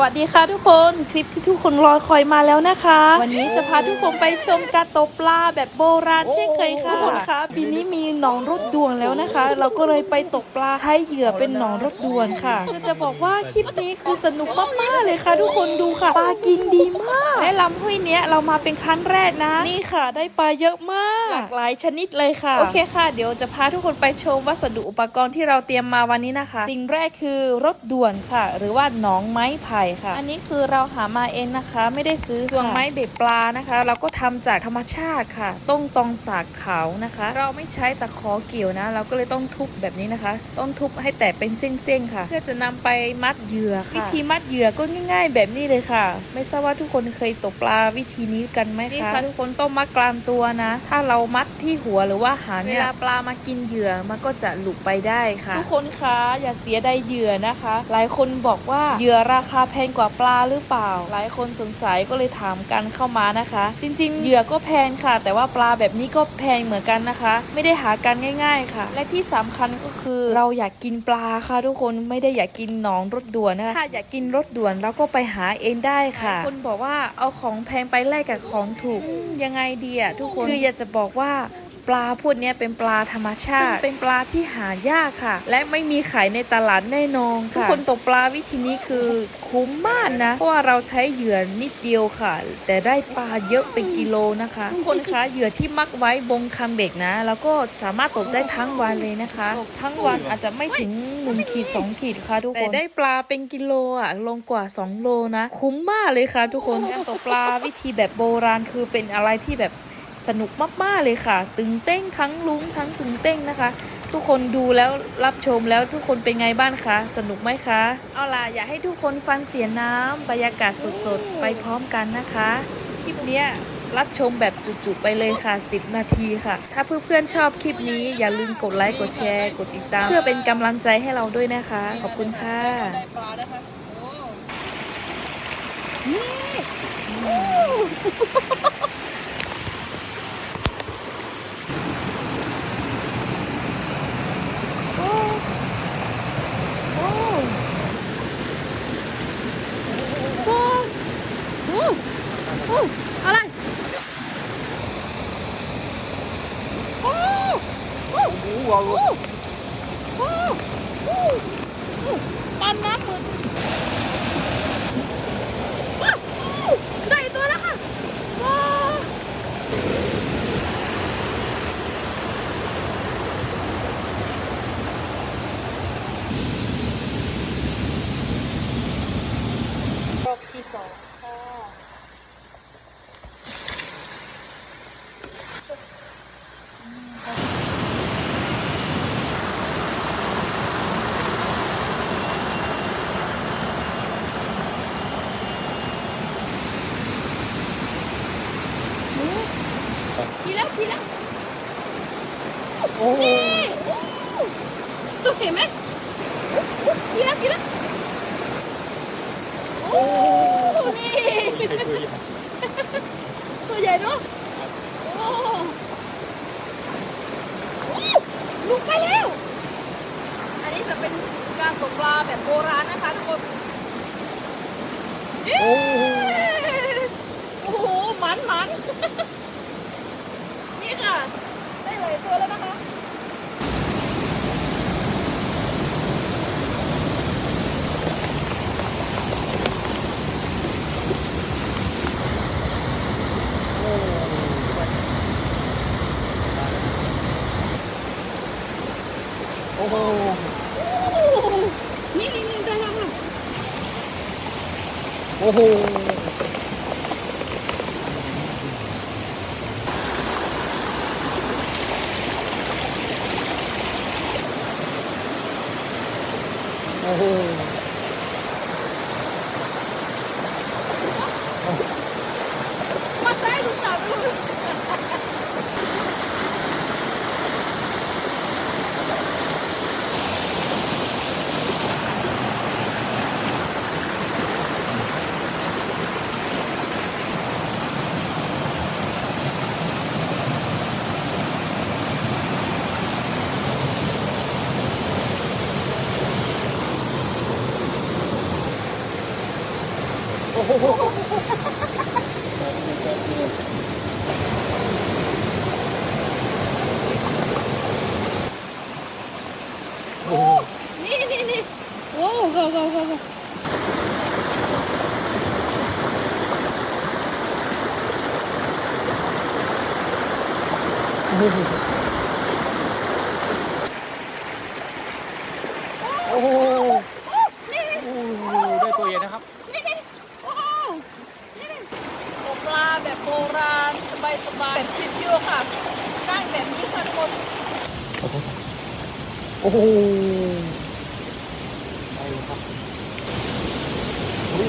วัสดีค่ะทุกคนคลิปที่ทุกคนรอคอยมาแล้วนะคะ วันนี้จะพาทุกคนไปชมการตกปลาแบบโบราณเช่นเคยค่ะทุกคนคะปีนี้มีหนองรถด่วนแล้วนะคะ เราก็เลยไปตกปลาใช้เหยื่อเป็นหนองรถด่วนค่ะคือจะบอกว่าคลิปนี้คือสนุกมากๆเลยค่ะ ทุกคนดูค่ะปลากินดีมากและลำห้วยเนี้ยเรามาเป็นครั้งแรกนะ นี่ค่ะ ได้ปลาเยอะมากหลากหลายชนิดเลยค่ะโอเคค่ะ เดี๋ยวจะพาทุกคนไปชมวัสดุอุปกรณ์ที่เราเตรียมมาวันนี้นะคะ สิ่งแรกคือรถด่วนค่ะ หรือว่าหนองไม้ไผ่ค่ะ อันนี้คือเราหามาเองนะคะ ไม่ได้ซื้อส่วนไม้เบ็ดปลานะคะ เราก็ทำจากธรรมชาติค่ะ ต้งตองสากเขานะคะ เราไม่ใช้ตะขอเกี่ยวนะ เราก็เลยต้องทุบแบบนี้นะคะ ต้องทุบให้แตกเป็นเส้นๆค่ะ เพื่อจะนำไปมัดเหยื่อค่ะวิธีมัดเหยื่อก็ง่าย ๆ แบบนี้เลยค่ะ ไม่ทราบว่าทุกคนเคยตกปลาวิธีนี้กันไหมคะนี่ค่ะทุกคนต้องมัดกลางตัวนะ ถ้าเรามัดที่หัวหรือว่าหางเวลาปลามากินเหยื่อมันก็จะหลุดไปได้ค่ะ ทุกคนคะอย่าเสียดายเหยื่อนะคะ หลายคนบอกว่าเหยื่อราคาแพงกว่าปลาหรือเปล่า หลายคนสงสัยก็เลยถามกันเข้ามานะคะ จริง ๆ เหยื่อก็แพงค่ะ แต่ว่าปลาแบบนี้ก็แพงเหมือนกันนะคะ ไม่ได้หากันง่าย ๆค่ะ และที่สำคัญก็คือเราอยากกินปลาค่ะ ทุกคนไม่ได้อยากกินหนองรถด่วนนะคะถ้าอยากกินรถด่วนเราก็ไปหาเองได้ค่ะหลายคนบอกว่าเอาของแพงไปแลกกับของถูกอืมยังไงดีอะทุกคนคืออยากจะบอกว่า ปลาพวกเนี้ยเป็นปลาธรรมชาติ เป็นปลาที่หายากค่ะ และไม่มีขายในตลาดแน่นอนค่ะทุกคนตกปลาวิธีนี้คือคุ้มมากนะ เพราะว่าเราใช้เหยื่อนิดเดียวค่ะ แต่ได้ปลาเยอะเป็นกิโลนะคะทุกคนคะเหยื่อที่มักไว้บงคำเบกนะ แล้วก็สามารถตกได้ทั้งวันเลยนะคะตกทั้งวันอาจจะไม่ถึง1ขีด2ขีดค่ะทุกคนแต่ได้ปลาเป็นกิโลอะลงกว่า 2 โลนะ คุ้มมากเลยค่ะ ทุกคนการตกปลาวิธีแบบโบราณคือเป็นอะไรที่แบบ สนุกมากๆเลยค่ะ ตึงเต้งทั้งลุ้งทั้งตึงเต้งนะคะ ทุกคนดูแล้วรับชมแล้วทุกคนเป็นไงบ้างคะสนุกไหมคะเอาล่ะอยากให้ทุกคนฟังเสียงน้ำบรรยากาศสดๆ ไปพร้อมกันนะคะคลิปเนี้ยรับชมแบบจุกๆไปเลยค่ะ 10 นาทีค่ะ ถ้าเพื่อนๆชอบคลิปนี้อย่าลืมกดไลค์ กดแชร์ กดติดตาม เพื่อเป็นกำลังใจให้เราด้วยนะคะ ขอบคุณค่ะได้ปลานะคะโอ้อะไรโอ้โอ้โอ้โอ้โอ้โอ้ปันน้ำมืดว้าวได้ตัวแล้วค่ะว้าวรอบที่สองค่ะ ทีแล้วทีแล้ว โอ้โห นี่โอ้เห็นไหมทีแล้วทีแล้วโอ้นี่ ตัวใหญ่เนาะโอ้โอ้ลุกไปแล้ว อันนี้จะเป็นการตกปลาแบบโบราณนะคะทุกคนเย้โอ้โหหมันหมันนี่ค่ะ ได้หลยตัวแล้วนะคะ โอ้โหโอ้นี่นี่นี่ได้แล้วค่ะ โอ้โห โอ้โห มาได้ดูจับดู โอ้โห นี่นี่นี่โว้าวว้าวว้าวว้าว โอ้โหโอ้โหได้ตัวใหญ่นะครับ ตกปลาแบบโบราณ สบายๆแบบชิวๆค่ะนั่งแบบนี้ค่ะทุกคนโอ้โหได้เลยครับโอ้โห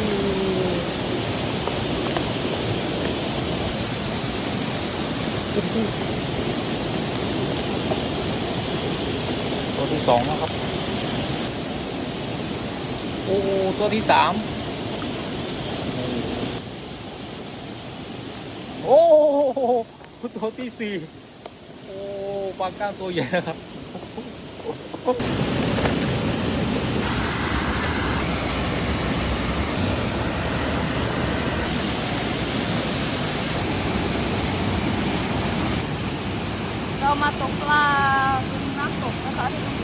ตัว ที่สองนะครับ โอ้ตัวที่สาม โอ้ตัวที่สี่ โอ้ปลาก้างตัวใหญ่นะครับ เรามาตกปลาริมน้ำตกนะคะทุก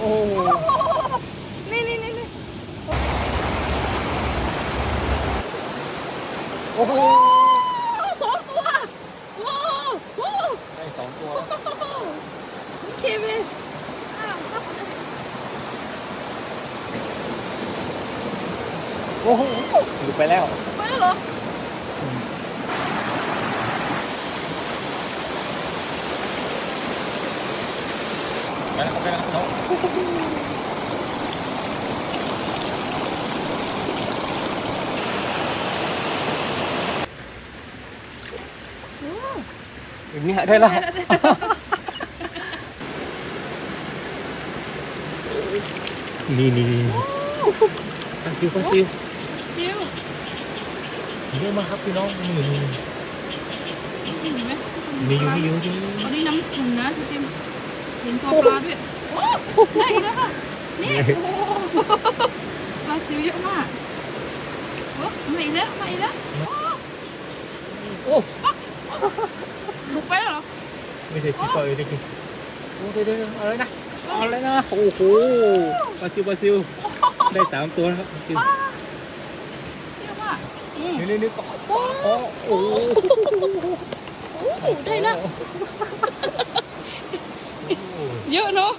โอ้โหนี่นี่นี่นี่โอ้โหสองตัวว้าวว้าวได้สองตัวโอเคเว้ยอ้าวครับโอ้โหหลุดไปแล้ว ไปแล้วเหรอ ไปแล้วครับไปแล้วครับน้อง อย่างนี้ได้แล้วนี่นี่นี่ปลาซิวปลาซิวซิวเยอะมากครับพี่น้องนี่นี่เห็นไหมมีอยู่มีอยู่มีอยู่อันนี้น้ำขุ่นนะจริงๆเห็นตัวปลาด้วยโอ้ได้อีกแล้วค่ะนี่โอ้ปลาซิวเยอะมากโอ้มาอีกแล้วมาอีกแล้วโอ้ บุกไปแล้วเหรอ ไม่ใช่ชิปเปอร์นี่คือโอ้เดี๋ยวเดี๋ยวอะไรนะอะไรนะโอ้โหปลาซิวปลาซิวได้สามตัวนะครับปลาซิวเยอะมากอืมนี่นี่นี่ปลาปลาคอโอ้โหโอ้ได้ละเยอะเนาะ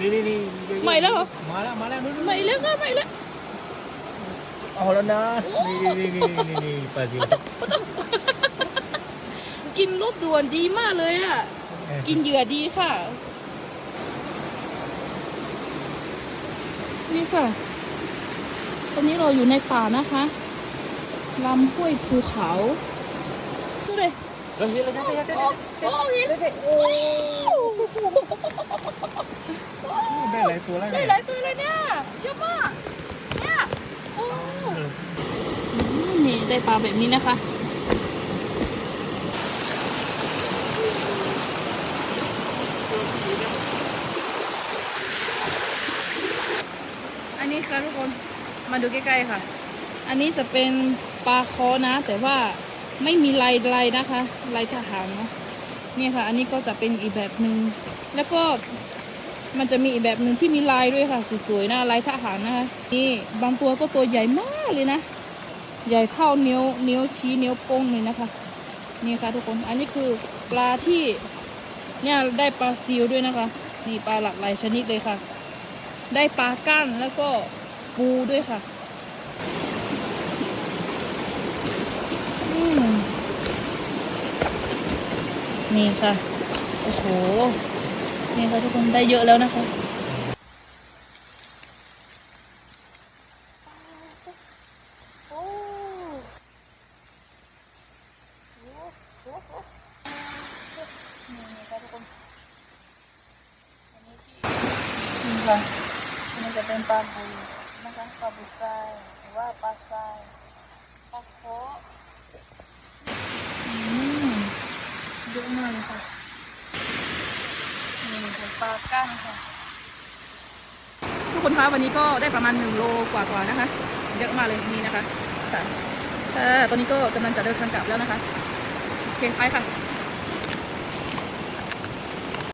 นี่นี่นี่ใหม่แล้วเหรอ มาแล้วมาแล้วนู่นมาอีกแล้วค่ะมาอีกแล้วเอาแล้วนะ นี่นี่นี่นี่นี่ปลาซิว กินรูปด่วนดีมากเลยอะ กินเหยื่อดีค่ะ นี่ค่ะ ตอนนี้เราอยู่ในป่านะคะลำห้วยภูเขาดูเลยเริ่มเยอะเลยนะเดี๋ยวเดี๋ยวโอ้เห็นโอ้ได้หลายตัวแล้วได้เนี่ยหลายตัวเลยเนี่ยเยอะมากเนี่ยโอ้นี่ได้ปลาแบบนี้นะคะ นี้ค่ะทุกคน มาดูใกล้ๆค่ะ อันนี้จะเป็นปลาคอนะ แต่ว่าไม่มีลายลายนะคะลายทหารเนาะนี่ค่ะ อันนี้ก็จะเป็นอีกแบบหนึ่งแล้วก็มันจะมีอีกแบบหนึ่งที่มีลายด้วยค่ะสวยๆนะลายทหารนะคะนี่บางตัวก็ตัวใหญ่มากเลยนะ ใหญ่เท่านิ้วนิ้วชี้นิ้วโป้งเลยนะคะนี่ค่ะทุกคนอันนี้คือปลาที่เนี่ยได้ปลาซิวด้วยนะคะ นี่ปลาหลากหลายชนิดเลยค่ะ ได้ปลากั้นแล้วก็ปูด้วยค่ะนี่ค่ะ โอ้โห นี่ค่ะทุกคนได้เยอะแล้วนะคะนี่ค่ะอันนี้ จะเป็นปลาบูนะคะปลาบูทรายหรือว่าปลาทรายปลาโคเยอะมากเลยค่ะนี่เป็นปลากั้งค่ะ ทุกคนคะวันนี้ก็ได้ประมาณ1โลกว่าๆนะคะเยอะมากเลยนี่นะคะค่ะค่ะตอนนี้ก็กำลังจะเดินทางกลับแล้วนะคะโอเคไปค่ะ